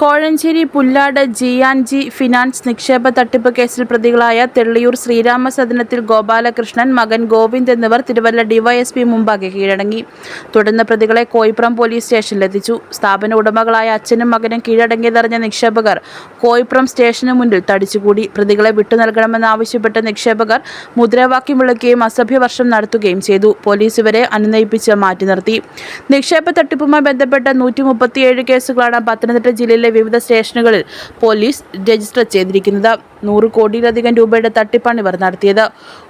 Kozhencherry Pullad G and G finance നിക്ഷേപ തട്ടിപ്പ് കേസിൽ പ്രതികളായ തെള്ളിയൂർ ശ്രീരാമസദനത്തിൽ ഗോപാലകൃഷ്ണൻ മകൻ ഗോവിന്ദ് എന്നിവർ തിരുവല്ല ഡിവൈഎസ്പി മുമ്പാകെ കീഴടങ്ങി. തുടർന്ന് പ്രതികളെ കോയിപ്പുറം പോലീസ് സ്റ്റേഷനിലെത്തിച്ചു. സ്ഥാപന ഉടമകളായ അച്ഛനും മകനും കീഴടങ്ങിയതറിഞ്ഞ നിക്ഷേപകർ കോയിപ്പുറം സ്റ്റേഷന് മുന്നിൽ തടിച്ചുകൂടി. പ്രതികളെ വിട്ടു നൽകണമെന്നാവശ്യപ്പെട്ട് നിക്ഷേപകർ മുദ്രാവാക്യം വിളിക്കുകയും അസഭ്യവർഷം നടത്തുകയും ചെയ്തു. പോലീസ് ഇവരെ അനുനയിപ്പിച്ച് മാറ്റി നിർത്തി. നിക്ഷേപ തട്ടിപ്പുമായി ബന്ധപ്പെട്ട നൂറ്റി കേസുകളാണ് പത്തനംതിട്ട ജില്ലയിലെ വിവിധ സ്റ്റേഷനുകളിൽ പോലീസ് രജിസ്റ്റർ ചെയ്തിരിക്കുന്നത്. നൂറ് കോടിയിലധികം രൂപയുടെ തട്ടിപ്പാണ് ഇവർ നടത്തിയത്.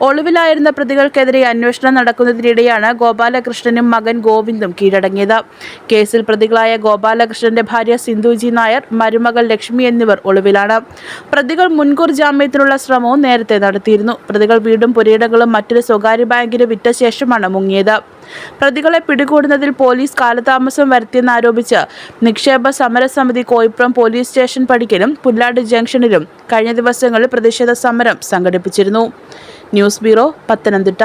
ഒളിവിലായിരുന്ന പ്രതികൾക്കെതിരെ അന്വേഷണം നടക്കുന്നതിനിടെയാണ് ഗോപാലകൃഷ്ണനും മകൻ ഗോവിന്ദും കീഴടങ്ങിയത്. കേസിൽ പ്രതികളായ ഗോപാലകൃഷ്ണന്റെ ഭാര്യ സിന്ധുജി നായർ മരുമകൾ ലക്ഷ്മി എന്നിവർ ഒളിവിലാണ്. പ്രതികൾ മുൻകൂർ ജാമ്യത്തിനുള്ള ശ്രമവും നേരത്തെ നടത്തിയിരുന്നു. പ്രതികൾ വീടും പുരയിടങ്ങളും മറ്റൊരു സ്വകാര്യ ബാങ്കിന് വിറ്റ ശേഷമാണ് മുങ്ങിയത്. പ്രതികളെ പിടികൂടുന്നതിൽ പോലീസ് കാലതാമസം വരുത്തിയെന്നാരോപിച്ച് നിക്ഷേപ സമരസമിതി കോയിപ്പുറം പോലീസ് സ്റ്റേഷൻ പടിക്കലും പുല്ലാട് ജംഗ്ഷനിലും കഴിഞ്ഞ ദിവസങ്ങളിൽ പ്രതിഷേധ സമരം സംഘടിപ്പിച്ചിരുന്നു. News bureau Pathanamthitta.